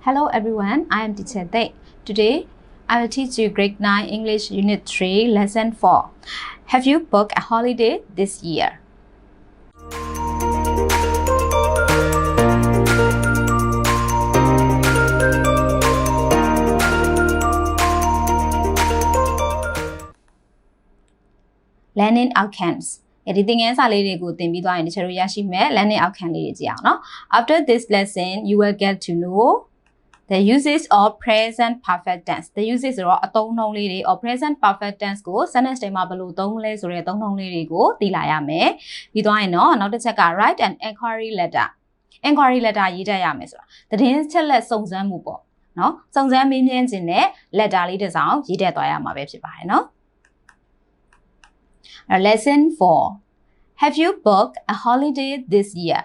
Hello everyone, I am teacher Thay. Today, I will teach you grade 9 English Unit 3, Lesson 4. Have you booked a holiday this year? ။ learning outcomes အဲဒီသင်ခန်းစာလေးတွေကိုသင်ပြီးသွားရင်တချို့ရရှိမဲ့ learning outcome လေးတွေကြည့်အောင်နော် After this lesson you will get to know the uses of present perfect tense the uses ဆိုတော့အသုံးနှုန်းလေးတွေ of present perfect tense ကို sentence တွေမှာဘယ်လိုသုံးလဲဆိုတဲ့အသုံးနှုန်းလေးတွေကိုသိလာရမယ်ပြီးသွားရင်တော့နောက်တစ်ချက်က write an inquiry letter inquiry letter ရေးတတ်ရမယ်ဆိုတာသတင်းချက်လက်စုံစမ်းမှုပေါ့နော်စုံစမ်းမေးမြန်းခြင်းနဲ့ letter လေးတစ်စောင်ရေးတတ်သွားရမှာပဲဖြစ်ပါတယ်နော် Lesson 4 Have you booked a holiday this year?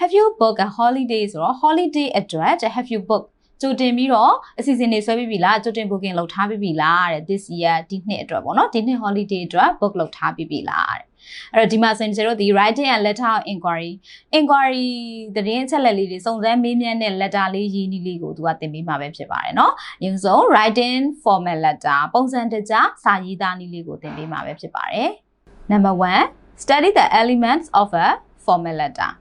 Have you booked a holiday ဆိုတော့ holiday အတွက် have you booked ကြိုတင်ပြီးတော့အစီအစဉ်တွေဆွဲပြီးပြီလားကြိုတင် booking လုပ်ထားပြီးပြီလားတဲ့ this year ဒီနှစ်အတွက်ပေါ့နော်ဒီနှစ် holiday အတွက် book လုပ်ထားပြီးပြီလားတဲ့အဲ့တော့ဒီမှာဆိုရင်ကျတို့ဒီ writing and letter of inquiry inquiry သတင်းအချက်လက်လေးတွေစုံစမ်းမေးမြန်းတဲ့ letter လေးရေးနည်းလေးကိုသူကသင်ပေးမှာပဲဖြစ်ပါတယ်เนาะအရင်ဆုံး writing formal letter ပုံစံတကျစာရေးသားနည်းလေးကိုသင်ပေးမှာပဲဖြစ်ပါတယ် Number 1 study the elements of a formal letter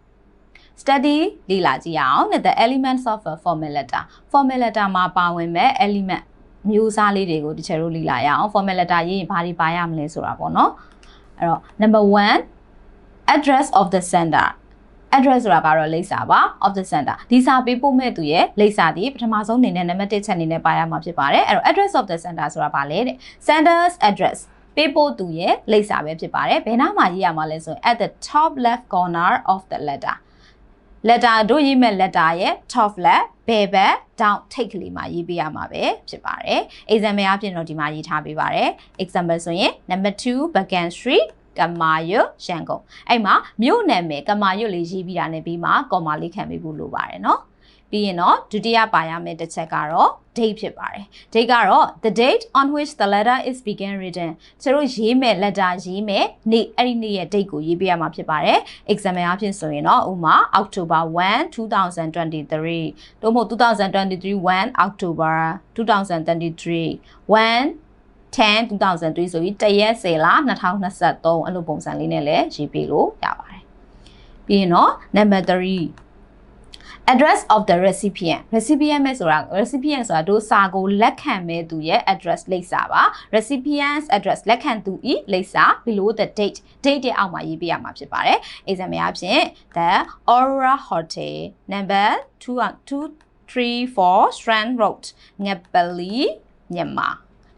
study လေ့လာကြည့်အောင် the elements of a formal letter formal letter မှာပါဝင်မဲ့ element မျိုးစားလေးတွေကိုတချို့တို့လေ့လာရအောင် formal letter ရေးရင်ဘာတွေပါရမလဲဆိုတာပေါ့နော်အဲ့တော့ number 1 address of the sender address ဆိုတာကတော့လိပ်စာပါ of the sender ဒီစာပေးပို့မဲ့သူရဲ့လိပ်စာဒီပထမဆုံးအနေနဲ့နံပါတ်1ချက်အနေနဲ့ပါရမှာဖြစ်ပါတယ်အဲ့တော့ address of the sender ဆိုတာဘာလဲတဲ့ sender's address ပေးပို့သူရဲ့လိပ်စာပဲဖြစ်ပါတယ်ဘယ်နားမှာရေးရမှာလဲဆိုရင် at the top left corner of the letter letter တို့ရေးမဲ့ letter ရဲ့ top left ဘယ်ဘက် down ထိတ်ကလေးမှာရေးပေးရမှာပဲဖြစ်ပါတယ် example အပြင်တော့ဒီမှာရေးထားပေးပါတယ် example ဆိုရင် number 2 Bagan Street ကမာယွရန်ကုန်အဲ့မှာမြို့နာမည်ကမာယွလေးရေးပြီးတာနဲ့ပြီးမှကော်မာလေးခံပေးဖို့လိုပါတယ်နော် ပြီးရင်တော့ဒုတိယပါရမယ့်တစ်ချက်ကတော့ date ဖြစ်ပါတယ် date ကတော့ the date on which the letter is began written ကျတို့ရေးမဲ့ letter ရေးမဲ့နေ့အဲ့ဒီနေ့ရဲ့ date ကိုရေးပေးရမှာဖြစ်ပါတယ် example အဖြစ်ဆိုရင်တော့ဥမာ October 1 2023တို့မဟုတ်2023 1 October 2023 1 10 2003ဆိုပြီးတရက်10လ2023အဲ့လိုပုံစံလေးနဲ့လည်းရေးပေးလို့ရပါတယ်ပြီးရင်တော့ number 3 address of the recipient recipient မဲ့ဆိုတာ recipient ဆိုတာတို့စာကိုလက်ခံမဲ့သူရဲ့ address လိပ်စာပါ recipient's address လက်ခံသူဤလိပ်စာ below the date date ရဲ့အောက်မှာရေးပေးရမှာဖြစ်ပါတယ် example အဖြစ် the Aura Hotel number 234 Strand Road ငပလီမြန်မာ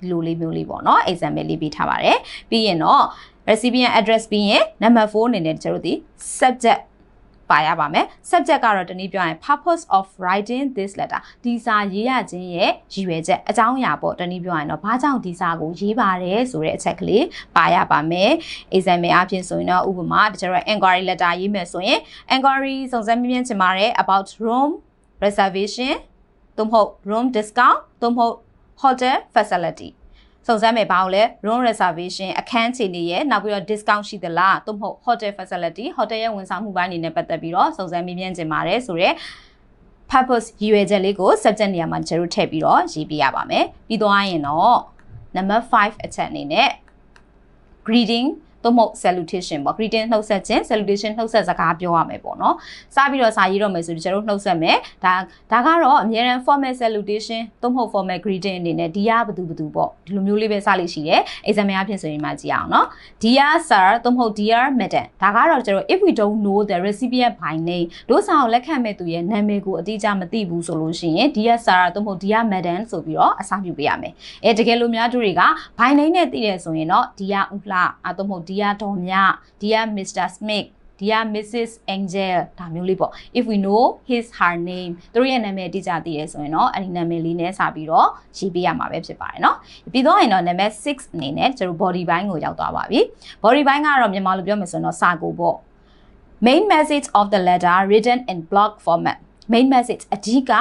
လူလေးမျိုးလေးပေါ့နော် example လေးပေးထားပါတယ်ပြီးရင်တော့ recipient address ပြီးရင် number 4အနေနဲ့ကျတို့ဒီ subject ပါရပါမယ် subject ကတော့တနည်းပြောရင် purpose of writing this letter ဒီစာရေးရခြင်းရဲ့ရည်ရွယ်ချက်အကြောင်းအရာပေါ့တနည်းပြောရင်တော့ဘာကြောင့်ဒီစာကိုရေးပါတယ်ဆိုတဲ့အချက်ကလေးပါရပါမယ် example အဖြစ်ဆိုရင်တော့ဥပမာတချို့ inquiry letter ရေးမယ်ဆိုရင် inquiry စုံစမ်းမြင်ချင်ပါတယ် about room reservation သို့မဟုတ် room discount သို့မဟုတ် hotel facility စုံစမ်းမယ်ဘာလို့လဲ room reservation အခန်းချေနေရဲ့နောက်ပြီးတော့ discount ရှိသလားသို့မဟုတ် hotel facility hotel ရဲ့ဝန်ဆောင်မှုပိုင်းအနေနဲ့ပတ်သက်ပြီးတော့စုံစမ်းမေးမြန်းခြင်းပါတယ်ဆိုတော့ purpose ရည်ရွယ်ချက်လေးကို subject နေရာမှာကျွန်တော်ထည့်ပြီးတော့ရေးပြရပါမယ်ပြီးသွားရင်တော့ number 5အချက်အနေနဲ့ greeting သို့မဟုတ် salutation ပေါ့ greeting နှုတ်ဆက်ခြင်း salutation နှုတ်ဆက်စကားပြောရမယ်ပေါ့နော်စပြီးတော့စာရေးတော့မယ်ဆိုကျွန်တော်တို့နှုတ်ဆက်မယ်ဒါဒါကတော့အများရန် formal salutation သို့မဟုတ် formal greeting အနေနဲ့ဒီကဘသူဘသူပေါ့ဒီလိုမျိုးလေးပဲစလိရှိတယ် example အဖြစ်ဆိုရင်မှကြည့်အောင်နော် dear sir သို့မဟုတ် dear madam ဒါကတော့ကျွန်တော် if we don't know the recipient by name တို့စာကိုလက်ခံမဲ့သူရဲ့နာမည်ကိုအတိအကျမသိဘူးဆိုလို့ရှိရင် dear sir သို့မဟုတ် dear madam ဆိုပြီးတော့အစားပြုပေးရမယ်အဲတကယ်လို့များတို့တွေက by name နဲ့သိတယ်ဆိုရင်တော့ dear ဦးလှအသို့မဟုတ် dear ဒေါ်မြ dear Mr Smith dear Mrs Angel ဒါမျိုးလေးပေါ့ if we know his her name သူတို့ရဲ့နာမည်အတိအကျသိရဆိုရင်တော့အဲ့ဒီနာမည်လေးနဲ့စပြီးတော့ရေးပေးရမှာပဲဖြစ်ပါတယ်เนาะပြီးတော့ရင်တော့ number 6အနေနဲ့ကျွန်တော် body ဘိုင်းကိုရောက်သွားပါပြီ body ဘိုင်းကတော့မြန်မာလိုပြောမယ်ဆိုရင်တော့စာကိုပေါ့ main message of the letter written in block format main message အဓိက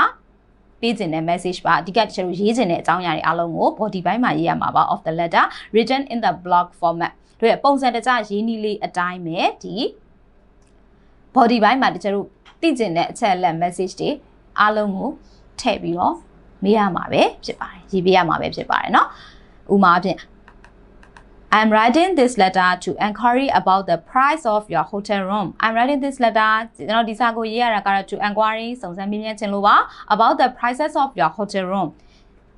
ပေးခြင်းတဲ့ message ပါအဓိကတချို့ရေးခြင်းတဲ့အကြောင်းအရာတွေအားလုံးကို body ဘိုင်းမှာရေးရမှာပါ of the letter written in the block format တို့ရဲ့ပုံစံတကျရေးနည်းလေးအတိုင်းပဲဒီ body ဘိုင်းမှာတချို့သိကျင်တဲ့အချက်အလက် message တွေအားလုံးကို ထည့်ပြီးတော့မေးရမှာပဲဖြစ်ပါတယ်ရေးပေးရမှာပဲဖြစ်ပါတယ်เนาะဥပမာအဖြစ် I'm writing this letter to inquiry about the price of your hotel room. I'm writing this letter ကျွန်တော်ဒီစာကိုရေးရတာကတော့ to inquiry စုံစမ်းမေးမြန်းခြင်းလို့ပါ about the prices of your hotel room.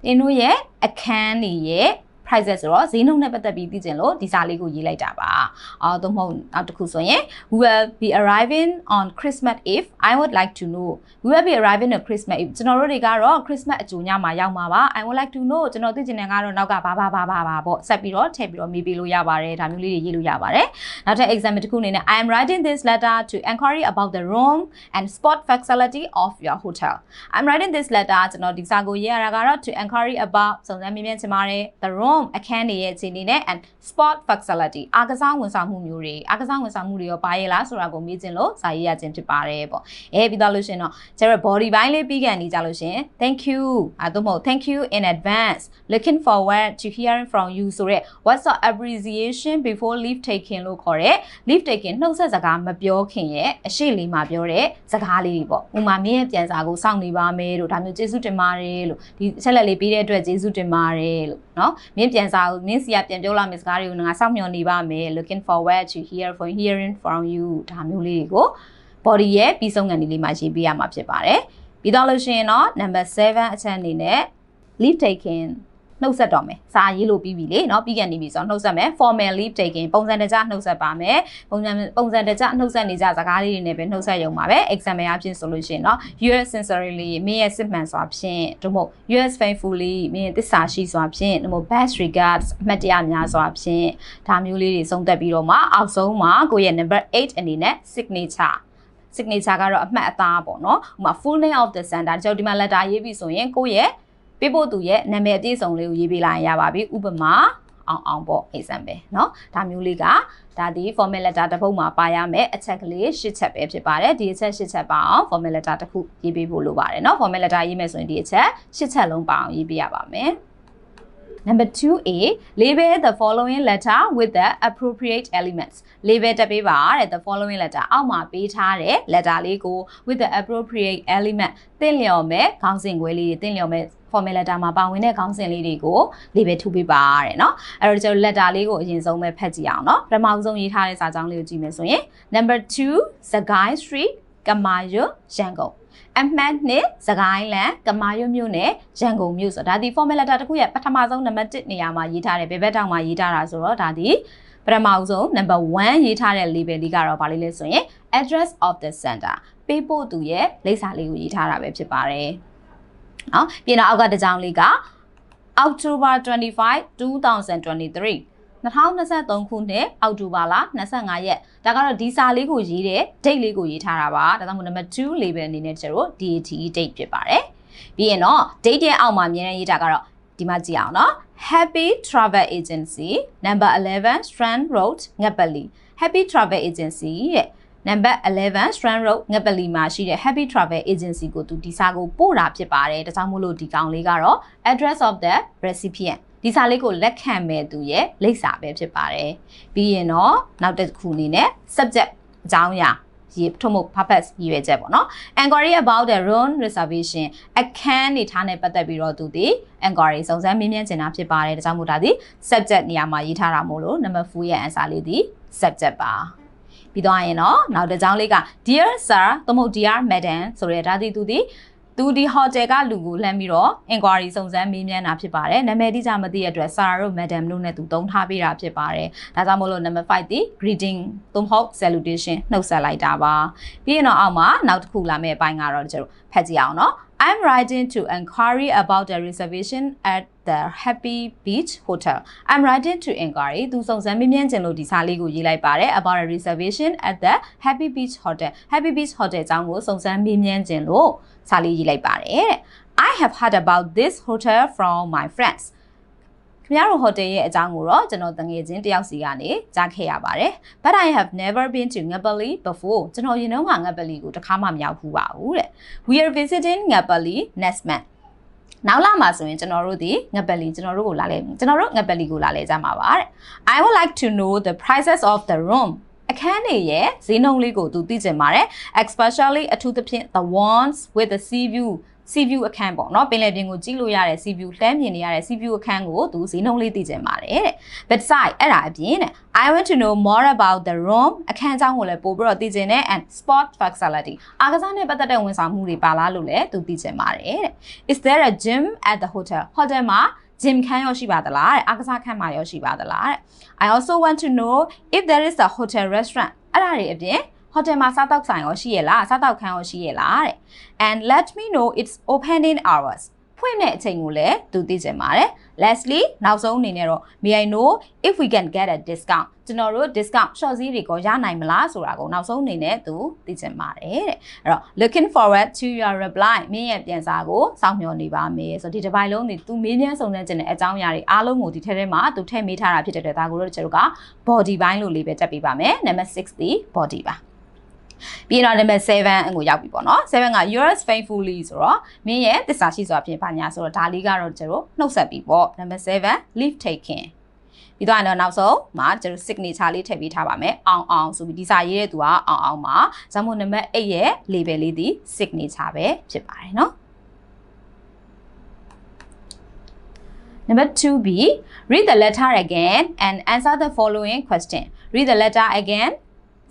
သင်တို့ရဲ့အခန်းတွေရဲ့ prices ဆိုတော့ဈေးနှုန်းနဲ့ပတ်သက်ပြီးသိချင်လို့ဒီစာလေးကိုရေးလိုက်တာပါ။အော်သို့မဟုတ်နောက်တစ်ခုဆိုရင် we will be arriving on Christmas Eve I would like to know we will be arriving on Christmas Eve ကျွန်တော်တို့တွေကတော့ Christmas အကြိုညမှာရောက်မှာပါ I would like to know ကျွန်တော်သိချင်တဲ့ကတော့နောက်ကဘာဘာဘာဘာဘာပေါ့ဆက်ပြီးတော့ထည့်ပြီးတော့မေးပေးလို့ရပါတယ်ဒါမျိုးလေးတွေရေးလို့ရပါတယ်။နောက်ထပ် example တစ်ခုအနေနဲ့ I am writing this letter to inquiry about the room and sport facility of your hotel I'm writing this letter ကျွန်တော်ဒီစာကိုရေးရတာကတော့ to inquiry about စုံစမ်းမေးမြန်းချင်ပါတယ် the room အခန်းတွေရဲ့အခြေအနေနဲ့ and sport facility အားကစားဝန်ဆောင်မှုမျိုးတွေအားကစားဝန်ဆောင်မှုတွေရောပါရဲ့လားဆိုတာကိုမေးခြင်းလို့စာရေးရခြင်းဖြစ်ပါတယ်ပေါ့အဲပြီးတော့လို့ရှင်တော့ကျတော့ body ဘိုင်းလေးပြီးကန်နေကြလို့ရှင် thank you အဲသို့မဟုတ် thank you in advance looking forward to hearing from you ဆိုရက် what's the abbreviation before leave taking လို့ခေါ်တဲ့ leave taking နှုတ်ဆက်စကားမပြောခင်ရဲ့အရှိလေးမှာပြောတဲ့စကားလေးတွေပေါ့ဥမာမင်းရဲ့ပြန်စာကိုစောင့်နေပါမယ်လို့ဒါမျိုးကျေးဇူးတင်ပါတယ်လို့ဒီချက်လက်လေးပြီးတဲ့အတွက်ကျေးဇူးတင်ပါတယ်လို့เนาะမင်း းပြန်စာကိုမင်းစီကပြန်ပြောလာမယ့်စကားတွေကိုငါစောင့်မျှော်နေပါမယ် looking forward to hear from hearing from you ဒါမျိုးလေးတွေကို body ရဲ့ပြီးဆုံးကန်လေးမှာရေးပေးရမှာဖြစ်ပါတယ်ပြီးတော့လို့ရှိရင်တော့ number 7အချက်အနေနဲ့ leave taking နှုတ်ဆက်တော့မယ်စာရေးလို့ပြီးပြီလေเนาะပြီးကန်နေပြီဆိုတော့နှုတ်ဆက်မယ် formal leave taking ပုံစံတကျနှုတ်ဆက်ပါမယ်ပုံစံပုံစံတကျနှုတ်ဆက်နေကြစကားလေးတွေနဲ့ပဲနှုတ်ဆက်ရုံပါပဲ example အဖြစ်ဆိုလို့ရှိရင်เนาะ yours sincerely မင်းရဲ့စစ်မှန်စွာဖြင့်တို့မို့ yours faithfully မင်းရဲ့သစ္စာရှိစွာဖြင့်တို့မို့ best regards အမှတ်တရများစွာဖြင့်ဒါမျိုးလေးတွေသုံးသက်ပြီးတော့မှအောက်ဆုံးမှာကိုယ့်ရဲ့ number 8အနေနဲ့ signature signature ကတော့အမှတ်အသားပေါ့နော်ဥပမာ full name of the center ကျွန်တော်ဒီမှာ letter ရေးပြီဆိုရင်ကိုယ့်ရဲ့ ပေးဖို့သူရဲ့နာမည်အပြည့်စုံလေးကိုရေးပေးလိုက်ရင်ရပါပြီဥပမာအောင်အောင်ပေါ့ example เนาะဒါမျိုးလေးကဒါဒီ formal letter တစ်ပုဒ်မှာပါရမယ်အချက်ကလေး၈ချက်ပဲဖြစ်ပါတယ်ဒီအချက်၈ချက်ပါအောင် formal letter တစ်ခုရေးပေးဖို့လိုပါတယ်เนาะ formal letter ရေးမယ်ဆိုရင်ဒီအချက်၈ချက်လုံးပါအောင်ရေးပေးရပါမယ် Number 2A label the following letter with the appropriate elements label တက်ပေးပါတဲ့ the following letter အောက်မှာပေးထားတဲ့ letter လေးကို with the appropriate element သင်လျော်မဲ့ခေါင်းစဉ်ခွဲလေးတွေသင်လျော်မဲ့ formal letter မှာပါဝင်တဲ့ခေါင်းစဉ်လေးတွေကို label ထုတ်ပေးပါတဲ့เนาะအဲ့တော့ကျွန်တော် letter လေးကိုအရင်ဆုံးပဲဖတ်ကြည့်အောင်เนาะပထမဆုံးရေးထားတဲ့စာကြောင်းလေးကိုကြည့်မယ်ဆိုရင် number 2 Sagai Street ကမာရွရန်ကုန် အမှတ်နှစ်စကိုင်းလန်ကမာရွတ်မြို့နယ်ရန်ကုန်မြို့ဆိုဒါဒီ formal letter တစ်ခုရဲ့ပထမဆုံးနံပါတ်1နေရာမှာရေးထားတယ်ဘယ်ဘက်တောင်မှာရေးထားတာဆိုတော့ဒါဒီပထမဆုံး number 1ရေးထားတဲ့ label လေးကတော့ဗာလေးလဲဆိုရင် address of the center ပေးပို့သူရဲ့လိပ်စာလေးကိုရေးထားတာပဲဖြစ်ပါတယ်။နော်ပြင်တော့အောက်ကတစ်ကြောင်းလေးက October 25 2023 2023ခုနှစ်အောက်တိုဘာလ25ရက်ဒါကတော့ဒီစာလေးကိုရေးတဲ့ date လေးကိုရေးထားတာပါဒါကြောင့်မို့ number 2 label အနေနဲ့ကျတော့ DAT date ဖြစ်ပါတယ်ပြီးရင်တော့ date ရဲ့အောက်မှာအမြဲတမ်းရေးတာကတော့ဒီမှာကြည့်အောင်နော် Happy Travel Agency number 11 Strand Road ငပလီ Happy Travel Agency ရဲ့ number 11 Strand Road ငပလီမှာရှိတဲ့ Happy Travel Agency ကိုသူဒီစာကိုပို့တာဖြစ်ပါတယ်ဒါကြောင့်မို့လို့ဒီကောင်လေးကတော့ address of the recipient ဒီစာလေးကိုလက်ခံမဲ့သူရဲ့လိပ်စာပဲဖြစ်ပါတယ်ပြီးရင်တော့နောက်တစ်ခုအနေနဲ့ subject အကြောင်းအရာရေးထုံမ purpose ရည်ရွယ်ချက်ပေါ့နော် inquiry about the room reservation အခန်းနေထားနဲ့ပတ်သက်ပြီးတော့သူဒီ inquiry စုံစမ်းမေးမြန်းချင်တာဖြစ်ပါတယ်ဒါကြောင့်မို့ဒါဒီ subject နေရာမှာရေးထားတာမို့လို့ number 4ရဲ့ answer လေးဒီ subject ပါပြီးတော့ရင်တော့နောက်တစ်ကြောင်းလေးက dear sir သို့မဟုတ် dear madam ဆိုရဲဒါဒီသူဒီ သူဒီဟိုတယ်ကလူကိုလှမ်းပြီးတော့ inquiry စုံစမ်းမေးမြန်းတာဖြစ်ပါတယ်နာမည်တိကျမသိတဲ့အတွက် sir တို့ madam တို့နဲ့သူသုံးထားပေးတာဖြစ်ပါတယ်ဒါကြောင့်မို့လို့ number 5ဒီ greeting သို့မဟုတ် salutation နှုတ်ဆက်လိုက်တာပါပြီးရင်တော့အောက်မှာနောက်တစ်ခုလာမယ့်အပိုင်းကတော့ကျွန်တော်ဖတ်ကြည့်အောင်နော် I'm writing to inquiry about the reservation at the Happy Beach Hotel. I'm writing to inquiry သူစုံစမ်းမေးမြန်းခြင်းလို့ဒီစာလေးကိုရေးလိုက်ပါတယ် about a reservation at the Happy Beach Hotel. Happy Beach Hotel အကြောင်းကိုစုံစမ်းမေးမြန်းခြင်းလို့စာလေးရေးလိုက်ပါတယ်တဲ့ I have heard about this hotel from my friends. ခင်ဗျားတို့ဟိုတယ်ရဲ့အကြောင်းကိုတော့ကျွန်တော်တငယ်ချင်းတယောက်စီကနေကြားခဲ့ရပါတယ်။ But I have never been to Ngapali before. ကျွန်တော်ရင်တော့ငါ Ngapali ကိုတစ်ခါမှမရောက်ဘူးပါဘူးတဲ့။ We are visiting Ngapali next month. နောက်လာမှာဆိုရင်ကျွန်တော်တို့ဒီငပလီကျွန်တော်တို့ကိုလာလဲကျွန်တော်တို့ငပလီကိုလာလဲကြမှာပါတဲ့ I would like to know the prices of the room အခန်းတွေရဲ့ဈေးနှုန်းလေးကိုသူသိချင်ပါတယ် especially အထူးသဖြင့် the ones with the sea view sea view အခန်းပေါ့နော်ပင်လယ်ပြင်ကိုကြည့်လို့ရတဲ့ sea view လှမ်းမြင်နေရတဲ့ sea view အခန်းကိုသူဈေးနှုန်းလေးသိချင်ပါတယ်တဲ့ besides အဲ့ဒါအပြင်တဲ့ I want to know more about the room အခန်းအကြောင်းကိုလည်းပို့ပြီးတော့သိချင်တယ် and sport facility အားကစားနဲ့ပတ်သက်တဲ့ဝန်ဆောင်မှုတွေပါလားလို့လည်းသူသိချင်ပါတယ်တဲ့ Is there a gym at the hotel hotel မှာ gym ခန်းရောရှိပါသလားတဲ့အားကစားခန်းမှာရောရှိပါသလားတဲ့ I also want to know if there is a hotel restaurant အဲ့ဒါတွေအပြင် hotel မှာစားတောက်ဆိုင်ရောရှိရလားစားတောက်ခန်းရောရှိရလားတဲ့ and let me know its opening hours ဖွင့်တဲ့အချိန်ကိုလည်းသူသိချင်ပါတယ် Leslie နောက်ဆုံးအနေနဲ့တော့ may I know if we can get a discount ကျွန်တော်တို့ discount short ဈေးတွေကိုရနိုင်မလားဆိုတာကိုနောက်ဆုံးအနေနဲ့သူသိချင်ပါတယ်တဲ့အဲ့တော့ looking forward to your reply မင်းရဲ့ပြန်စာကိုစောင့်မျှော်နေပါမယ်ဆိုတော့ဒီတစ်ပိုင်းလုံးဒီသူမေးမြန်းစုံစမ်းခြင်းတဲ့အကြောင်းအရာတွေအားလုံးကိုဒီထဲထဲမှာသူထည့်မေးထားတာဖြစ်တဲ့အတွက်ဒါကိုတော့ကျွန်တော်တို့က body ဘိုင်းလို့လေးပဲတက်ပေးပါမယ် number 6ဒီ body ပါ ပြီးတော့ number 7ကိုရောက်ပြီပေါ့နော်7က yours faithfully ဆိုတော့မင်းရဲ့သစ္စာရှိစွာဖြင့်ပါညာဆိုတော့ဒါလေးကတော့ကျွန်တော်နှုတ်ဆက်ပြီပေါ့ number 7 leave taking ပြီးတော့တော့နောက်ဆုံးမှာကျွန်တော် signature လေးထည့်ပေးထားပါမယ်အောင်အောင်ဆိုပြီးဒီစာရေးတဲ့သူကအောင်အောင်ပါဇာတ်မွန်နံပါတ်8ရဲ့ label လေးဒီ signature ပဲဖြစ်ပါတယ်เนาะ Number 2B read the letter again and answer the following question read the letter again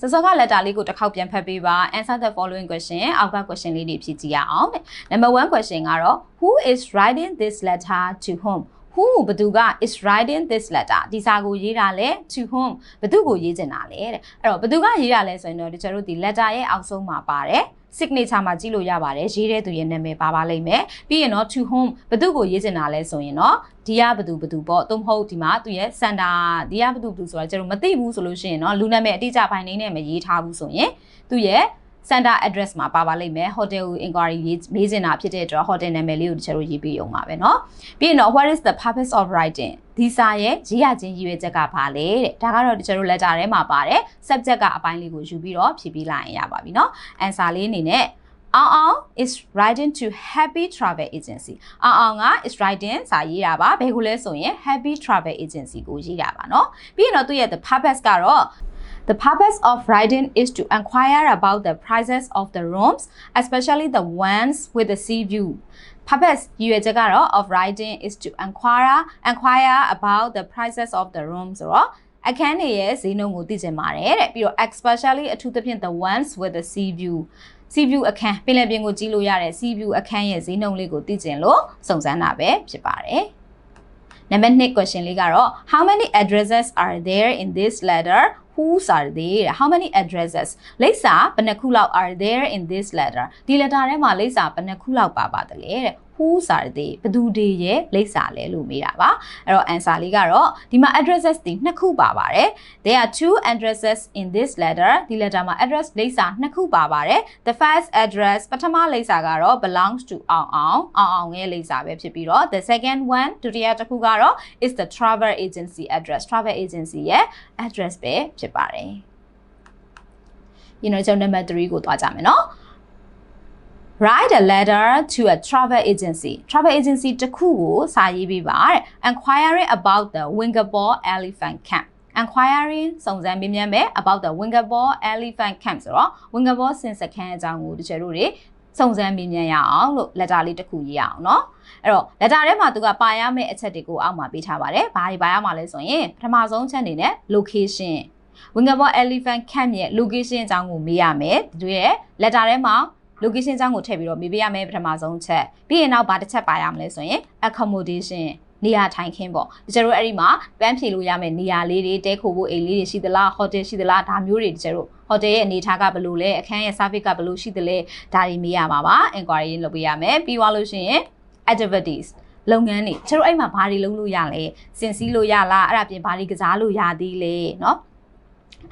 စစောက letter လေးကိုတစ်ခေါက်ပြန်ဖတ်ပေးပါ answer the following question အောက်က question လေးတွေဖြည့်ကြည့်ရအောင်တဲ့ Number 1 question ကတော့ who is writing this letter to whom who ဘသူက is writing this letter ဒီစာကိုရေးတာလဲ to whom ဘသူကိုရေးချင်တာလဲတဲ့အဲ့တော့ဘသူကရေးတာလဲဆိုရင်တော့ဒီကျတို့ဒီ letter ရဲ့အောက်ဆုံးမှာပါတယ် signature မှာကြည့်လို့ရပါတယ်ရေးတဲ့သူရဲ့နာမည်ပါပါလိမ့်မယ်ပြီးရင်တော့ to whom ဘသူကိုရေးချင်တာလဲဆိုရင်တော့ဒီကဘသူဘသူပေါ့သို့မဟုတ်ဒီမှာသူရဲ့ sender ဒီကဘသူဘသူဆိုတာကျတော့မသိဘူးဆိုလို့ရှိရင်တော့လူနာမည်အတိအကျပိုင်းလေးနဲ့မရေးထားဘူးဆိုရင်သူရဲ့ center address မှာပါပါလိမ့်မယ် hotel ကို inquiry မေးချင်တာဖြစ်တဲ့အတွက် hotel နာမည်လေးကိုတချို့ရေးပြီးအောင်ပါပဲเนาะပြီးရင်တော့ what is the purpose of writing ဒီစာရဲ့ရေးရခြင်းရည်ရွယ်ချက်ကဘာလဲတဲ့ဒါကတော့တချို့ letter ထဲမှာပါတယ် subject ကအပိုင်းလေးကိုယူပြီးတော့ဖြည့်ပြီးလိုက်ရင်ရပါပြီเนาะ answer လေးအနေနဲ့အောင်အောင် is writing to happy travel agency အောင်အောင်က is writing စာရေးတာပါဘယ်ကိုလဲဆိုရင် happy travel agency ကိုရေးတာပါเนาะပြီးရင်တော့သူရဲ့ the purpose ကတော့ The purpose of writing is to inquire about the prices of the rooms, especially the ones with the sea view. Purpose ရည်ရွယ်ချက်ကတော့ of writing is to inquire inquire about the prices of the rooms ဆိုတော့အခန်းတွေရဲ့ဈေးနှုန်းကိုသိချင်ပါတယ်တဲ့ပြီးတော့ especially အထူးသဖြင့် the ones with the sea view sea view အခန်းပင်လယ်ပြင်ကိုကြည့်လို့ရတဲ့ sea view အခန်းရဲ့ဈေးနှုန်းလေးကိုသိချင်လို့စုံစမ်းတာပဲဖြစ်ပါတယ်နံပါတ်2 question လေးကတော့ how many addresses are there in this letter whose are they how many addresses လိပ်စာဘယ်နှခုလောက် are there in this letter ဒီ letter ထဲမှာလိပ်စာဘယ်နှခုလောက်ပါပါတလဲတဲ့ whose are they ဘယ်သူတွေရဲ့လိပ်စာလဲလို့မေးတာပါအဲ့တော့ answer လေးကတော့ဒီမှာ addresses တွေနှစ်ခုပါပါတယ် there are two addresses in this letter ဒီ letter မှာ address လိပ်စာနှစ်ခုပါပါတယ် the first address ပထမလိပ်စာကတော့ belongs to အောင်အောင်အောင်အောင်ရဲ့လိပ်စာပဲဖြစ်ပြီးတော့ the second one ဒုတိယတစ်ခုကတော့ is the travel agency address travel agency ရဲ့ address ပဲဖြစ်ပါတယ် you know ကျွန်တော် number 3ကိုသွားကြမယ်เนาะ write a letter to a travel agency travel agency တစ်ခုကိုစာရေးပေးပါတဲ့ inquiring about the Wingaball elephant camp inquiring စုံစမ်းမေးမြန်းမယ် about the Wingaball elephant camp ဆိုတော့ Wingaball ဆင်စခန်းအကြောင်းကိုတချို့တို့တွေစုံစမ်းမေးမြန်းရအောင်လို့ letter လေးတစ်ခုရေးရအောင်เนาะအဲ့တော့ letter ထဲမှာသူကပါရမယ့်အချက်တွေကိုအောက်မှာပေးထားပါတယ်ဘာတွေပါရမှာလဲဆိုရင်ပထမဆုံးချက်အနေနဲ့ location Wingaball elephant camp ရဲ့ location အကြောင်းကိုမေးရမယ်သူရဲ့ letter ထဲမှာ location အကြောင်းကိုထည့်ပြီးတော့မေးပေးရမယ်ပထမဆုံးချက်ပြီးရင်နောက်ဘာတစ်ချက်ပါရမလဲဆိုရင် accommodation နေရာထိုင်ခင်းပေါ့တချို့တို့အဲ့ဒီမှာပန်းဖြေလို့ရမယ်နေရာလေးတွေတဲခိုဖို့အိမ်လေးတွေရှိသလားဟိုတယ်ရှိသလားဒါမျိုးတွေတချို့တို့ဟိုတယ်ရဲ့အနေထားကဘယ်လိုလဲအခန်းရဲ့ service ကဘယ်လိုရှိသလဲဒါတွေမေးရမှာပါ inquiry လုပ်ပေးရမယ်ပြီးသွားလို့ရှိရင် activities လုပ်ငန်းတွေကျတို့အဲ့မှာဘာတွေလုပ်လို့ရလဲစင်စည်းလို့ရလားအဲ့ဒါပြင်ဘာတွေကစားလို့ရသေးလဲเนาะ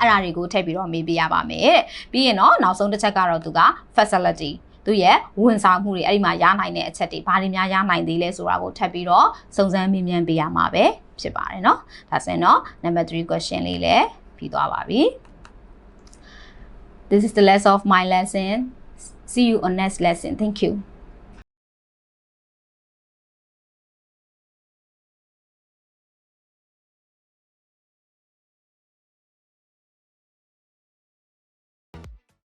အဲ့ဒါတွေကိုထည့်ပြီးတော့မေးပေးရပါမယ်တဲ့ပြီးရင်တော့နောက်ဆုံးတစ်ချက်ကတော့သူက facility သူရဲ့ဝန်ဆောင်မှုတွေအဲ့ဒီမှာရနိုင်တဲ့အချက်တွေဘာတွေများရနိုင်သေးလဲဆိုတာကိုထပ်ပြီးတော့စုံစမ်းမေးမြန်းပေးရမှာပဲဖြစ်ပါတယ်เนาะဒါဆိုရင်တော့ number 3 question လေးလည်းပြီးသွားပါပြီ This is the last of my lesson see you on next lesson thank you